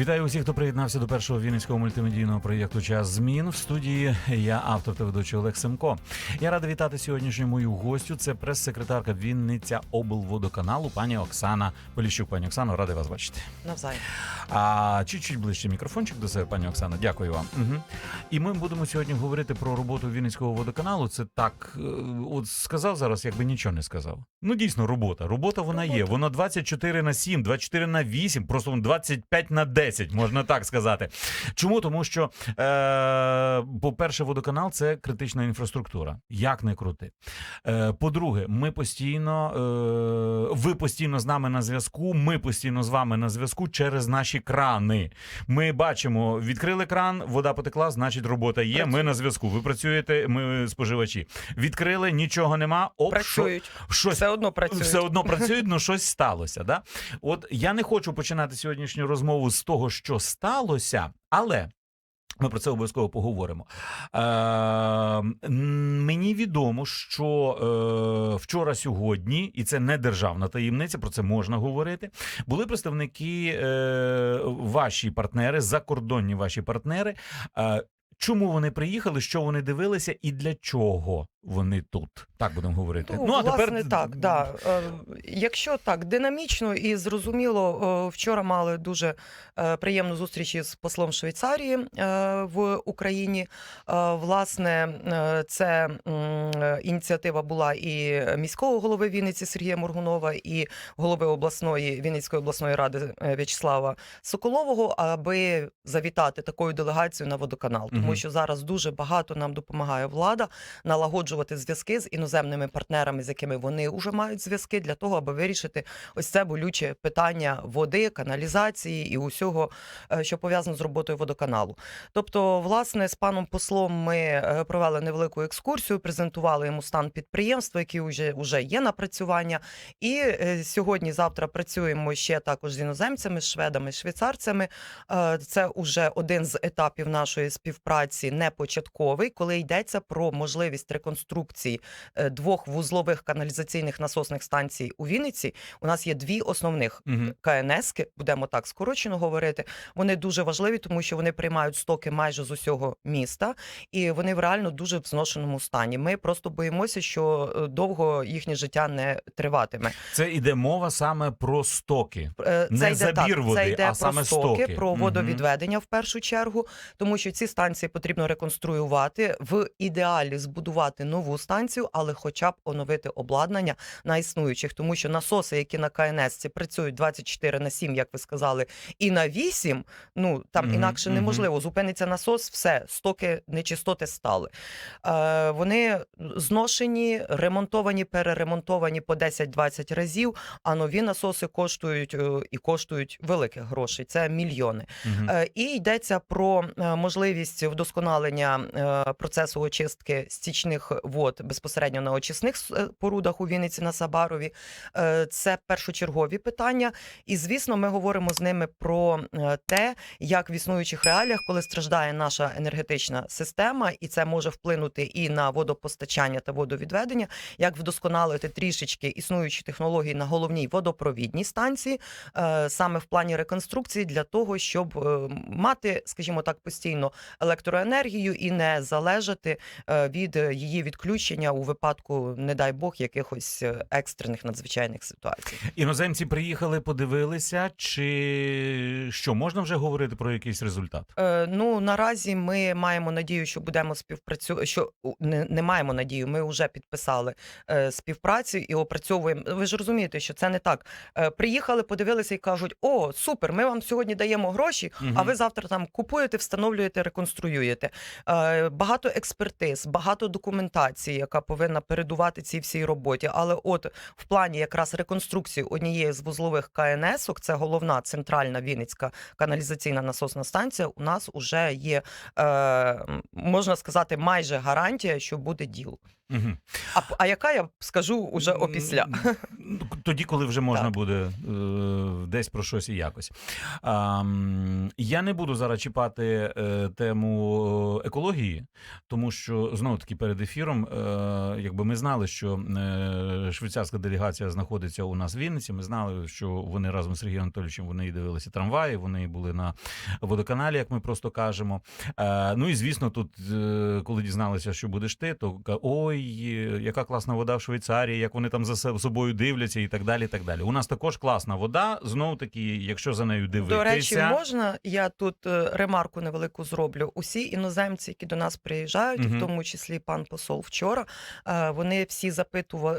Вітаю усіх, хто приєднався до першого вінницького мультимедійного проєкту Час змін в студії. Я автор та ведучий Олег Семко. Я радий вітати сьогоднішню мою гостю. Це прес-секретарка Вінниця облводоканалу, пані Оксана Поліщук. Пані Оксано, радий вас бачити. Навзаєм. А чуть-чуть ближче мікрофончик до себе, пані Оксана. Дякую вам. Угу. І ми будемо сьогодні говорити про роботу Вінницького водоканалу. Це так, е, от сказав зараз, якби нічого не сказав. Ну дійсно, робота. Робота вона є. Робота. Вона 24 на 7, 24 на 8, просто 25 на 10, можна так сказати. Чому? Тому що, е, по-перше, водоканал це критична інфраструктура. Як не крути. Е, по-друге, ми постійно, е, ви постійно з нами на зв'язку. Ми постійно з вами на зв'язку через наші крани. Ми бачимо, відкрили кран, вода потекла, значить робота є. Ми на зв'язку. Ви працюєте, ми споживачі. Відкрили, нічого нема. Оп, Працюють. Що, щось Все одно працюють. все одно працюють, ну щось сталося. Да? От я не хочу починати сьогоднішню розмову з того, що сталося, але. Ми про це обов'язково поговоримо. Е, мені відомо, що е, вчора сьогодні, і це не державна таємниця, про це можна говорити. Були представники е, ваші партнери, закордонні ваші партнери. Е, чому вони приїхали, що вони дивилися, і для чого вони тут? Так будемо говорити. Ну, а власне, так, да. Е, Якщо так динамічно і зрозуміло, е, вчора мали дуже е, приємну зустріч із послом Швейцарії е, в Україні. Е, Власне, е, це е, ініціатива була і міського голови Вінниці Сергія Моргунова, і голови обласної Вінницької обласної ради В'ячеслава Соколового, аби завітати такою делегацією на водоканал, тому Мгм. що зараз дуже багато нам допомагає влада налагоджувати зв'язки з іноземними партнерами, з якими вони вже мають зв'язки, для того, аби вирішити ось це болюче питання води, каналізації і усього, е, що пов'язано з роботою водоканалу. Тобто, власне, з паном послом ми е, провели невелику екскурсію, презентували йому стан підприємства, які вже, вже є напрацювання. І е, сьогодні, завтра працюємо ще також з іноземцями, шведами, швейцарцями. Це вже один з етапів нашої співпраці, не початковий, коли йдеться про можливість реконструкції е, двох вузлових каналізаційних насосних станцій у Вінниці. У нас є дві основних Мгм. КНСки, будемо так скорочено говорити. Вони дуже важливі, тому що вони приймають стоки майже з усього міста, і вони в реально дуже в зношеному стані. Ми просто боїмося, що е, довго їхнє життя не триватиме. Це іде мова саме про стоки. Е, Не йде забір так, води, це йде а про саме стоки, стоки. про водовідведення в першу чергу, тому що ці станції потрібно реконструювати в ідеалі збудувати нову станцію, але хоча б оновити обладнання на існуючих, тому що насоси, які на КНС працюють 24 на 7, як ви сказали, і на 8, ну там Мгм, інакше неможливо. Зупиниться насос, все, стоки нечистоти стали. Е, вони зношені, ремонтовані, переремонтовані по 10-20 разів, а нові насоси коштують е, і коштують великих грошей. Це мільйони. Мгм. Е, І йдеться про е, можливість вдосконалення е, процесу очистки стічних вод безпосередньо на очисних е, порудах у Вінниці на Сабарові. Е, Це першочергові питання. І звісно, ми говоримо з ними про е, те, як в існуючих реаліях, коли страждає наша енергетична система, і це може вплинути і на водопостачання та водовідведення, як вдосконалити трішечки існуючі технології на головній водопровідній станції, саме в плані реконструкції, для того, щоб мати, скажімо так, постійно електроенергію і не залежати від її відключення у випадку, не дай Бог, якихось е, екстрених надзвичайних ситуацій. Іноземці приїхали, подивилися, чи що можна вже говорити про якийсь результат? Е, ну наразі ми маємо надію, що будемо співпрацювати. Що не, не маємо надію. Ми вже підписали е, співпрацю і опрацьовуємо. Ви ж розумієте, що це не так. Е, приїхали, подивилися і кажуть: о, супер! Ми вам сьогодні даємо гроші, а ви завтра там купуєте, встановлюєте, реконструюєте. Е, багато експертиз, багато документації, яка повинна передувати цій всій роботі. Але от в плані якраз реконструкції однієї з вузлових КНСок, це головна центральна Вінницька каналізаційна насосна станція. У нас вже є, е, можна сказати, майже гарантія, що буде діл. Мгм. А, а яка я скажу уже опісля? Тоді, коли вже можна Так. буде е, десь про щось і якось. А, я не буду зараз чіпати е, тему тему екології, тому що знову таки перед ефіром, е, якби ми знали, що е, швейцарська делегація знаходиться у нас в Вінниці. Ми знали, що вони разом з Сергієм Анатолійовичем вони дивилися трамваї, вони були на водоканалі, як ми просто кажемо. Е, ну і звісно, тут, коли дізналися, що будеш ти, то ой, яка класна вода в Швейцарії, як вони там за собою дивляться, і так далі. І так далі. У нас також класна вода. Знову таки, якщо за нею дивитися. До речі, можна я тут ремарку невелику зроблю. Усі іноземці, які до нас приїжджають, Мгм. в тому числі пан посол вчора, е, вони всі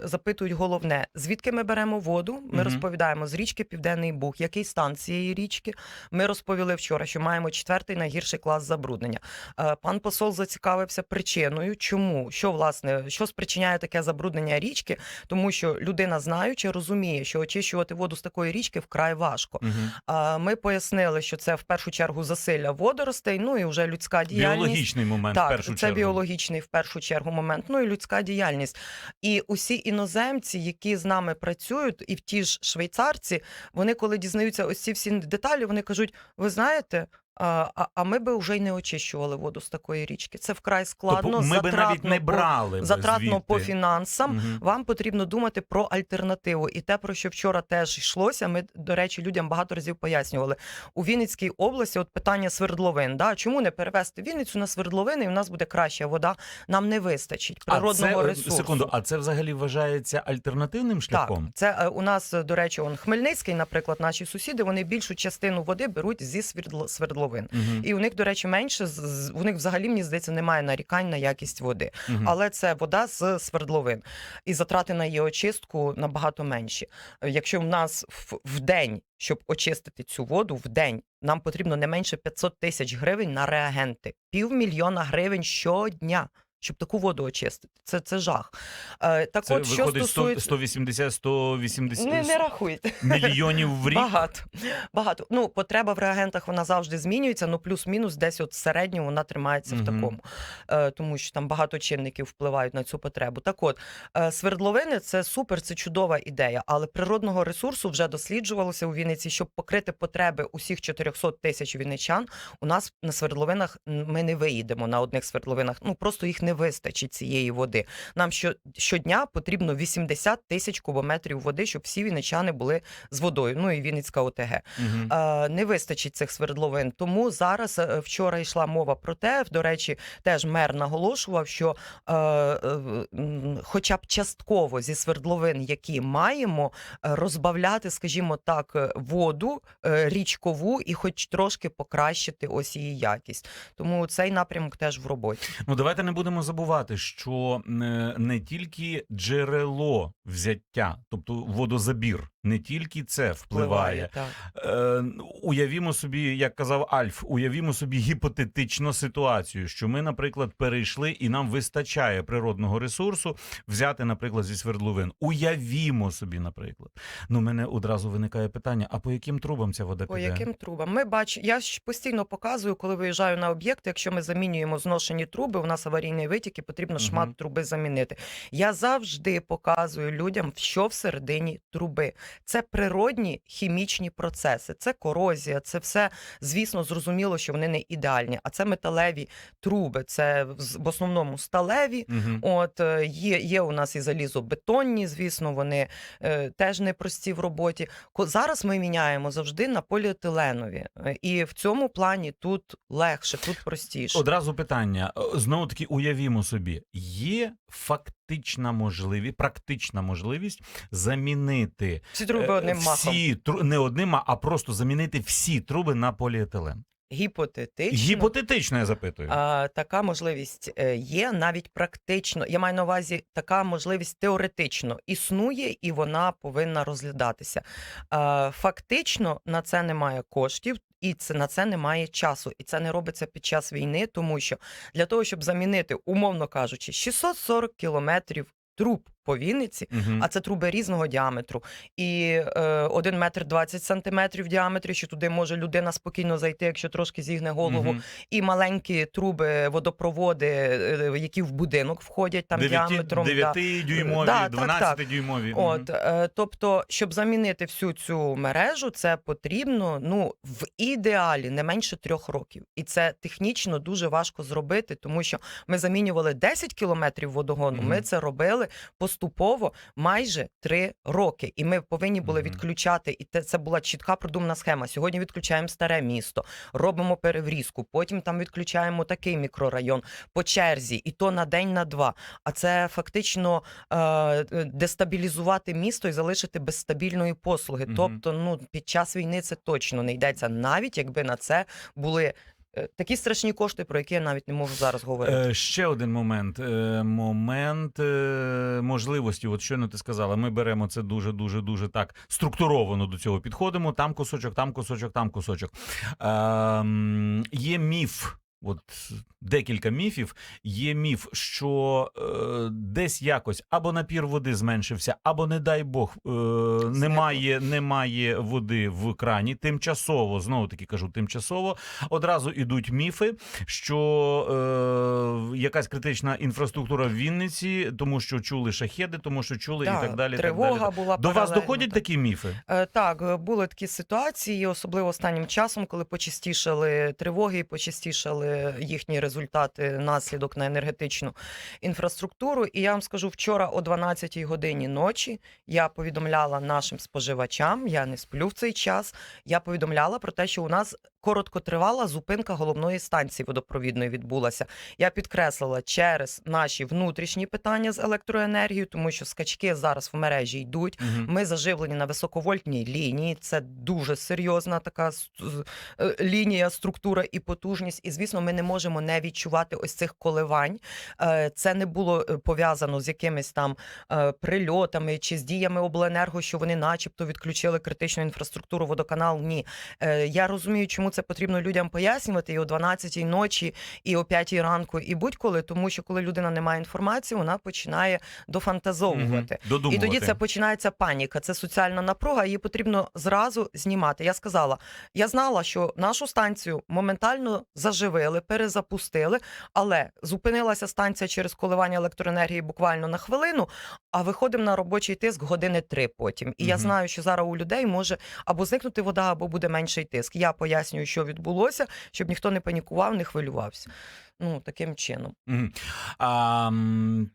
запитують головне, звідки ми беремо воду. Ми Мгм. розповідаємо з річки Південний Буг, який стан цієї річки. Ми розповіли вчора, що маємо четвертий найгірший клас забруднення. Е, Пан посол зацікавився причиною, чому що власне що спричиняє таке забруднення річки, тому що людина знаючи розуміє, що очищувати воду з такої річки вкрай важко. А, Ми пояснили, що це в першу чергу засилля водоростей, ну і вже людська діяльність. біологічний момент в першу це чергу. біологічний в першу чергу момент. Ну і людська діяльність. І усі іноземці, які з нами працюють, і в ті ж швейцарці, вони коли дізнаються ось ці всі деталі, вони кажуть: ви знаєте. А, а- ми би вже й не очищували воду з такої річки. Це вкрай складно, Тобто ми би навіть не брали затратно по фінансам. Мгм. Вам потрібно думати про альтернативу. І те, про що вчора теж йшлося, ми, до речі, людям багато разів пояснювали. У Вінницькій області от питання свердловин. Да? Чому не перевести Вінницю на свердловини, і в нас буде краща вода? Нам не вистачить природного а це, е, ресурсу. Секунду, а це взагалі вважається альтернативним Так, це е, у нас, е, до речі, он Хмельницький, наприклад, наші сусіди, вони більшу частину води беруть зі свердло- свердловин. Угу. І у них, до речі, менше у них взагалі мені здається немає нарікань на якість води. угу. але це вода з свердловин. І затрати на її очистку набагато менші. Якщо в нас в, в день, щоб очистити цю воду, в день нам потрібно не менше 500 тисяч гривень на реагенти, півмільйона гривень щодня. Щоб таку воду очистити, це, це жах. Е, так, Це от що виходить стосується 180 180 не, не рахуйте. мільйонів в рік. Багато. Багато. Ну, потреба в реагентах вона завжди змінюється, ну плюс-мінус десь от в середньому вона тримається Мгм. в такому, е, тому що там багато чинників впливають на цю потребу. Так от, е, свердловини це супер, це чудова ідея, але природного ресурсу вже досліджувалося у Вінниці, щоб покрити потреби усіх 400 тисяч вінничан. У нас на свердловинах ми не виїдемо на одних свердловинах. Ну просто їх не вистачить цієї води. Нам що, щодня потрібно 80 тисяч кубометрів води, щоб всі вінничани були з водою. Ну і Вінницька ОТГ. Мгм. Е, не вистачить цих свердловин. Тому зараз е, вчора йшла мова про те. До речі, теж мер наголошував, що е, е, хоча б частково зі свердловин, які маємо, е, розбавляти, скажімо так, е, воду е, річкову і хоч трошки покращити ось її якість. Тому цей напрямок теж в роботі. Ну давайте не будемо забувати, що е, не тільки джерело взяття, тобто водозабір, не тільки це впливає. так. Е, уявімо собі, як казав Альф, уявімо собі гіпотетичну ситуацію, що ми, наприклад, перейшли і нам вистачає природного ресурсу взяти, наприклад, зі свердловин. Уявімо собі, наприклад. Ну, мене одразу виникає питання: а по яким трубам ця вода По піде? яким трубам? Ми бач... Я ж постійно показую, коли виїжджаю на об'єкт, якщо ми замінюємо зношені труби, у нас аварійний витік і потрібно шмат труби замінити. Я завжди показую людям, що всередині труби. Це природні хімічні процеси, це корозія, це все, звісно, зрозуміло, що вони не ідеальні. А це металеві труби, це в основному сталеві. Угу. От е, є, є у нас і залізобетонні, звісно, вони е, теж непрості в роботі. Зараз ми міняємо завжди на поліетиленові, Е, і в цьому плані тут легше, тут простіше. Одразу питання. Знову таки, уявімо собі, є фактична можливість, практична можливість замінити Всі труби е, одним махом. всі тру- не одним, а просто замінити всі труби на поліетилен. Гіпотетично. Гіпотетично я запитую. А, така можливість е, є навіть практично. Я маю на увазі, така можливість теоретично існує і вона повинна розглядатися. А, фактично на це немає коштів. І це на це немає часу, і це не робиться під час війни, тому що для того, щоб замінити, умовно кажучи, 640 кілометрів труб по Вінниці. Мгм. А це труби різного діаметру. І е, 1 метр 20 сантиметрів в діаметрі, що туди може людина спокійно зайти, якщо трошки зігне голову. Мгм. І маленькі труби, водопроводи, е, які в будинок входять там Дев'яти- діаметром. да. 9-дюймові, Да, так, 12-дюймові. От, е, тобто, щоб замінити всю цю мережу, це потрібно ну в ідеалі не менше трьох років, і це технічно дуже важко зробити, тому що ми замінювали 10 кілометрів водогону. Мгм. Ми це робили поступово майже три роки. І ми повинні були відключати. І це була чітка продумана схема. Сьогодні відключаємо старе місто, робимо переврізку, потім там відключаємо такий мікрорайон по черзі, і то на день, на два. А це фактично е, дестабілізувати місто і залишити без стабільної послуги. Тобто, ну під час війни це точно не йдеться, навіть якби на це були. Е, Такі страшні кошти, про які я навіть не можу зараз говорити. Е, ще один момент. Е, момент можливості. От щойно ти сказала, ми беремо це дуже, дуже, дуже так структуровано до цього підходимо. Там кусочок, там кусочок, там кусочок. Ем, є міф. От декілька міфів. Є міф, що е, десь якось або напір води зменшився, або, не дай Бог, е, немає, немає води в крані. Тимчасово, знову таки кажу, тимчасово одразу ідуть міфи, що е, якась критична інфраструктура в Вінниці, тому що чули шахеди, тому що чули і так далі. Тривога так далі. була До вас доходять так. такі міфи? Е, Так, е, були такі ситуації, особливо останнім часом, коли почастішали тривоги, і почастішали їхні результати наслідок на енергетичну інфраструктуру. І я вам скажу, вчора о 12 годині ночі я повідомляла нашим споживачам, я не сплю в цей час. Я повідомляла про те, що у нас короткотривала зупинка головної станції водопровідної відбулася. Я підкреслила через наші внутрішні питання з електроенергією, тому що скачки зараз в мережі йдуть. Мгм. Ми заживлені на високовольтній лінії. Це дуже серйозна така е, лінія, структура і потужність. І звісно, ми не можемо не відчувати ось цих коливань. Е, Це не було е, пов'язано з якимись там прильотами чи з діями обленерго, що вони, начебто, відключили критичну інфраструктуру, водоканал. Ні, я розумію, чому це потрібно людям пояснювати і о 12-й ночі, і о 5-й ранку, і будь-коли, тому що коли людина не має інформації, вона починає дофантазовувати. Додумувати. І тоді це починається паніка. Це соціальна напруга. Її потрібно зразу знімати. Я сказала, я знала, що нашу станцію моментально заживили, перезапустили, але зупинилася станція через коливання електроенергії буквально на хвилину. А виходимо на робочий тиск години три потім. І я знаю, що зараз у людей може або зникнути вода, або буде менший тиск. Я пояснюю, що відбулося, щоб ніхто не панікував, не хвилювався. Ну таким чином. А,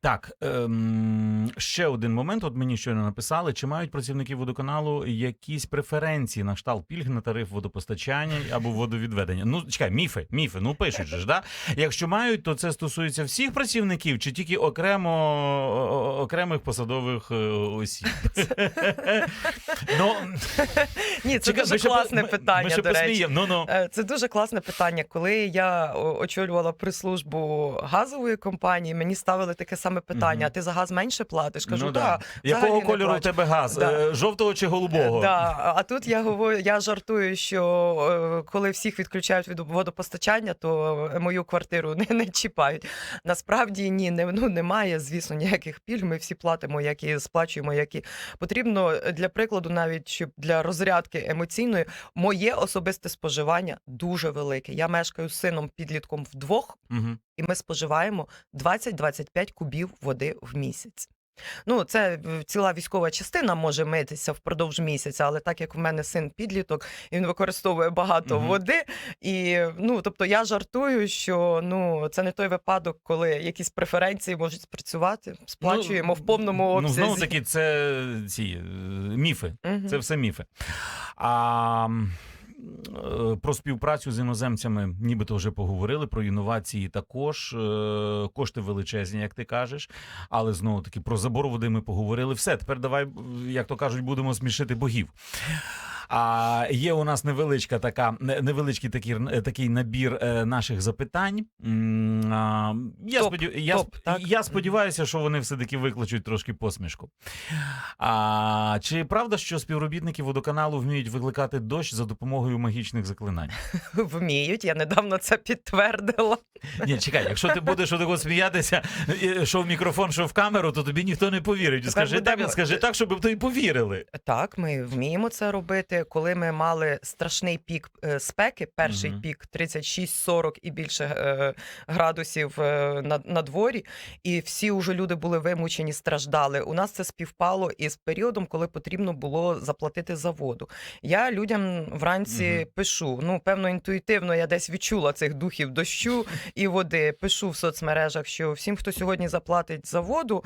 так, ем, ще один момент. От мені щойно написали: чи мають працівники водоканалу якісь преференції на кшталт пільг на тариф водопостачання або водовідведення? Ну, чекай, міфи, міфи. Ну пишуть же ж, да? Якщо мають, то це стосується всіх працівників чи тільки окремо окремих посадових е, осіб? Ну, Ні, це дуже класне питання. До речі. посміємо. Ну, ну. Е, Це дуже класне питання. Коли я очолювала прес-службу газової компанії, мені ставили таке саме питання: а ти за газ менше платиш? Кажу, ну, да. Якого кольору плачу». тебе газ? Да. Е, Жовтого чи голубого? Да. А тут я говорю, я жартую, що е, коли всіх відключають від водопостачання, то е, мою квартиру не, не чіпають. Насправді ні, не, ну, немає, звісно, ніяких пільг. Ми всі платимо, які сплачуємо, які потрібно е, для прикладу, навіть щоб для розрядки емоційної, моє особисте споживання дуже велике. Я мешкаю з сином підлітком вдвох, Мгм. і ми споживаємо 20-25 кубів води в місяць. Ну, це е, ціла військова частина може митися впродовж місяця, але так як в мене син підліток, він використовує багато Мгм. води. І ну, тобто я жартую, що ну це не той випадок, коли якісь преференції можуть спрацювати. Сплачуємо в повному Ну, обсязі. знову таки, це ці е, міфи. Мгм. Це все міфи. А е, про співпрацю з іноземцями нібито вже поговорили, про інновації також. Е, Кошти величезні, як ти кажеш. Але знову таки про забор води ми поговорили. Все, тепер давай, як то кажуть, будемо смішити богів. А є у нас невеличка така невеличкий такий, такий набір е, наших запитань. Я, Топ, сподів... я, топ, я сподіваюся, що вони все-таки викличуть трошки посмішку. А, чи правда, що співробітники водоканалу вміють викликати дощ за допомогою магічних заклинань? Вміють, я недавно це підтвердила. Ні, чекай, якщо ти будеш отако сміятися, що в мікрофон, що в камеру, то тобі ніхто не повірить. Скажи так, скажи так, щоб то й повірили. Так, ми вміємо це робити. Коли ми мали страшний пік е, спеки, перший Мгм. пік 36-40 і більше е, градусів е, на, на дворі, і всі уже люди були вимучені, страждали. У нас це співпало із періодом, коли потрібно було заплатити за воду. Я людям вранці Мгм. пишу. Ну, певно, інтуїтивно я десь відчула цих духів дощу і води. Пишу в соцмережах, що всім, хто сьогодні заплатить за воду,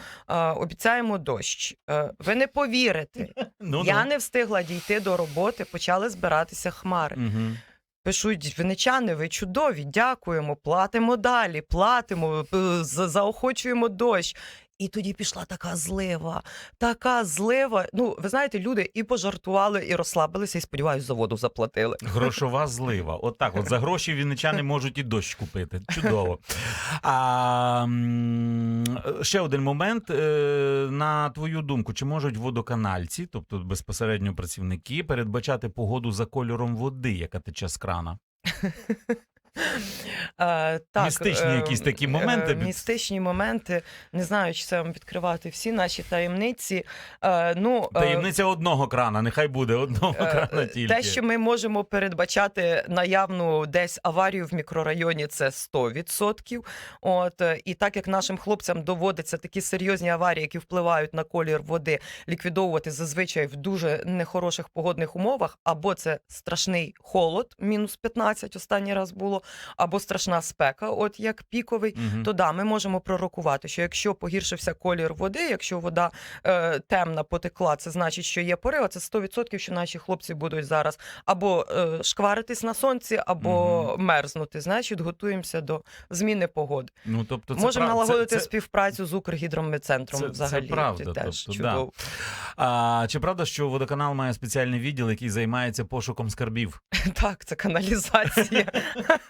обіцяємо дощ. Ви не повірите. Ну, Я не встигла дійти до роботи, почали збиратися хмари. Угу. Пишуть виничани, ви чудові, дякуємо, платимо далі, платимо, е, заохочуємо дощ. І тоді пішла така злива, така злива. Ну, ви знаєте, люди і пожартували, і розслабилися, і сподіваюся, за воду заплатили. Грошова злива. От так, от за гроші вінничани можуть і дощ купити. Чудово. А, ще один момент. Е, На твою думку, чи можуть водоканальці, тобто безпосередньо працівники, передбачати погоду за кольором води, яка тече з крана? Е, так, Містичні е, якісь такі е, моменти? Містичні моменти. Не знаю, чи це вам відкривати всі наші таємниці. Е, ну, е, Таємниця одного крана, нехай буде одного Е, крана тільки. Те, що ми можемо передбачати наявну десь аварію в мікрорайоні, це 100%. От е, і так як нашим хлопцям доводиться такі серйозні аварії, які впливають на колір води, ліквідовувати зазвичай в дуже нехороших погодних умовах, або це страшний холод, мінус 15 останній раз було, або страшна спека, от як піковий Мгм. то да, ми можемо пророкувати, що якщо погіршився колір води, якщо вода е, темна потекла, це значить, що є порив, а це 100%, що наші хлопці будуть зараз або е, шкваритись на сонці, або мерзнути. Значить, готуємося до зміни погоди. Ну, тобто це Можемо прав- налагодити це, це, співпрацю з Укргідрометцентром це- це взагалі. правда, теж тобто, да. А, чи правда, що водоканал має спеціальний відділ, який займається пошуком скарбів? Так, це каналізація.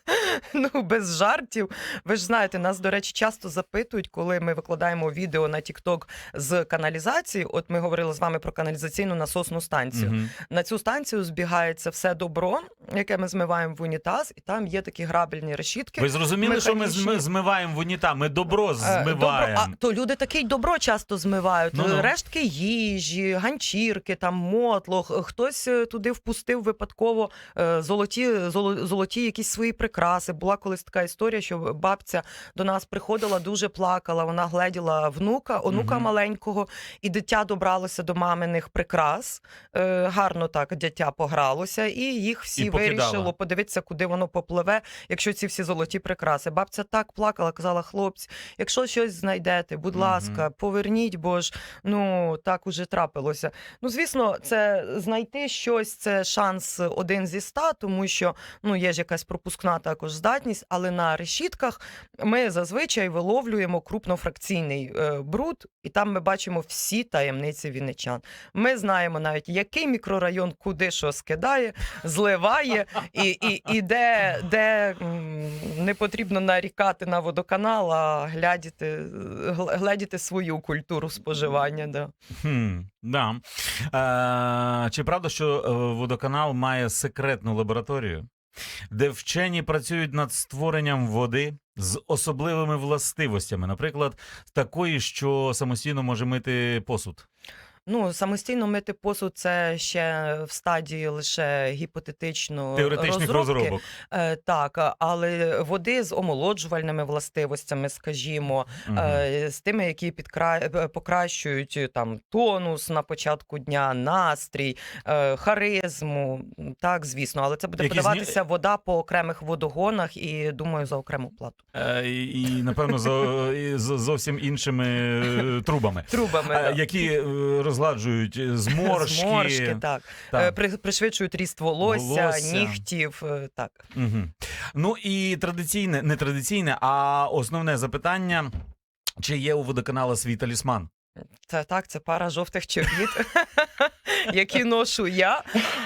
Ну, без жартів. Ви ж знаєте, нас, до речі, часто запитують, коли ми викладаємо відео на TikTok з каналізації. От ми говорили з вами про каналізаційну насосну станцію. Мгм. На цю станцію збігається все добро, яке ми змиваємо в унітаз, і там є такі грабельні решітки. Ви зрозуміли, що ми змиваємо в уніта? Ми добро Е, змиваємо. Добро, а то люди таке й добро часто змивають. Ну-ну. Рештки їжі, ганчірки, там мотлох. Хтось е, туди впустив випадково е, золоті, золо- золоті якісь свої прикраси. Була колись така історія, що бабця до нас приходила, дуже плакала. Вона гледіла внука, онука Мгм. маленького, і дитя добралося до маминих прикрас. Е, Гарно так дитя погралося, і їх всі І вирішило подивитися, куди воно попливе, якщо ці всі золоті прикраси. Бабця так плакала, казала, хлопці, якщо щось знайдете, будь Мгм. ласка, поверніть, бо ж ну так уже трапилося. Ну, звісно, це знайти щось це шанс один зі ста, тому що ну є ж якась пропускна також здатність, але на решітках ми зазвичай виловлюємо крупнофракційний е, бруд, і там ми бачимо всі таємниці вінничан. Ми знаємо навіть, який мікрорайон куди що скидає, зливає, і, і, і де, де не потрібно нарікати на водоканал, а глядіти, гл- гледіти свою культуру споживання. Да. Да. Е, чи правда, що е, водоканал має секретну лабораторію, де вчені працюють над створенням води з особливими властивостями, наприклад, такої, що самостійно може мити посуд? Ну, самостійно мити посуд це ще в стадії лише гіпотетично Теоретичних розробки. розробок. Е, так, але води з омолоджувальними властивостями, скажімо, Мгм. е, з тими, які підкра... е, покращують е, там тонус на початку дня, настрій, е, харизму. Так, звісно, але це буде Які зні- подаватися вода по окремих водогонах і думаю за окрему плату. Е, і, і, напевно, зо, і з- зовсім іншими е, трубами, Трубами які е, розгладжують е, зморшки. Зморшки, так. Так. Е, при- Пришвидшують ріст волосся, Волосся. нігтів. е, Так. Угу. Ну і традиційне, не традиційне, а основне запитання: чи є у водоканала свій талісман? Це так, це пара жовтих чобіт. які ношу я.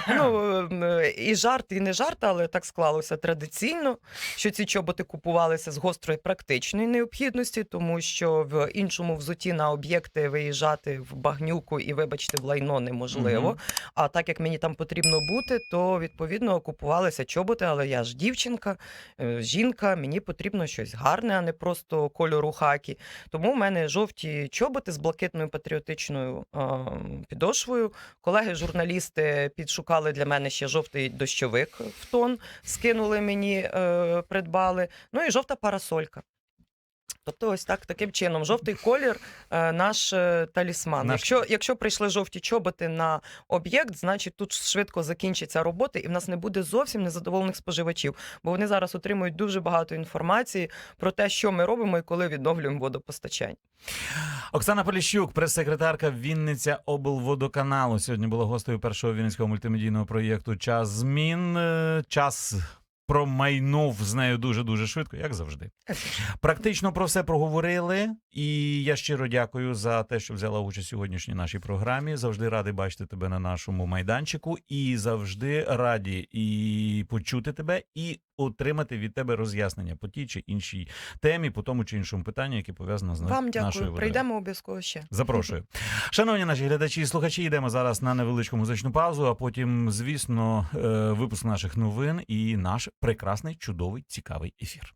Ну, е, і жарт, і не жарт, але так склалося традиційно, що ці чоботи купувалися з гострої практичної необхідності, тому що в іншому взуті на об'єкти виїжджати в багнюку і, вибачте, в лайно неможливо. Мгм. А так як мені там потрібно бути, то відповідно купувалися чоботи, але я ж дівчинка, е, жінка, мені потрібно щось гарне, а не просто кольору хакі. Тому в мене жовті чоботи з блакитною патріотичною е, підошвою. Колеги-журналісти підшукали для мене ще жовтий дощовик в тон, скинули мені, е, придбали. Ну і жовта парасолька. Тобто, ось так таким чином, жовтий колір е, наш е, талісман. Наш- Якщо, якщо прийшли жовті чоботи на об'єкт, значить тут швидко закінчиться робота, і в нас не буде зовсім незадоволених споживачів, бо вони зараз отримують дуже багато інформації про те, що ми робимо і коли відновлюємо водопостачання. Оксана Поліщук, прес-секретарка Вінниця облводоканалу. Сьогодні була гостею першого вінницького мультимедійного проєкту Час змін. Е, Час промайнув з нею дуже дуже швидко, як завжди. Практично про все проговорили, і я щиро дякую за те, що взяла участь у сьогоднішній нашій програмі. Завжди радий бачити тебе на нашому майданчику, і завжди раді і почути тебе, і отримати від тебе роз'яснення по тій чи іншій темі, по тому чи іншому питанню, яке пов'язано з Вам дякую. водою. Прийдемо обов'язково ще. Запрошую. Шановні наші глядачі і слухачі, йдемо зараз на невеличку музичну паузу, а потім, звісно, е, випуск наших новин і наш прекрасний, чудовий, цікавий ефір.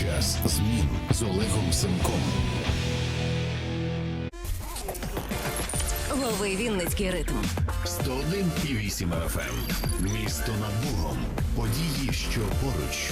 Час змін з Олегом Семком. Лови Вінницький ритм. 101,8 FM. Місто над Богом. Події, що поруч.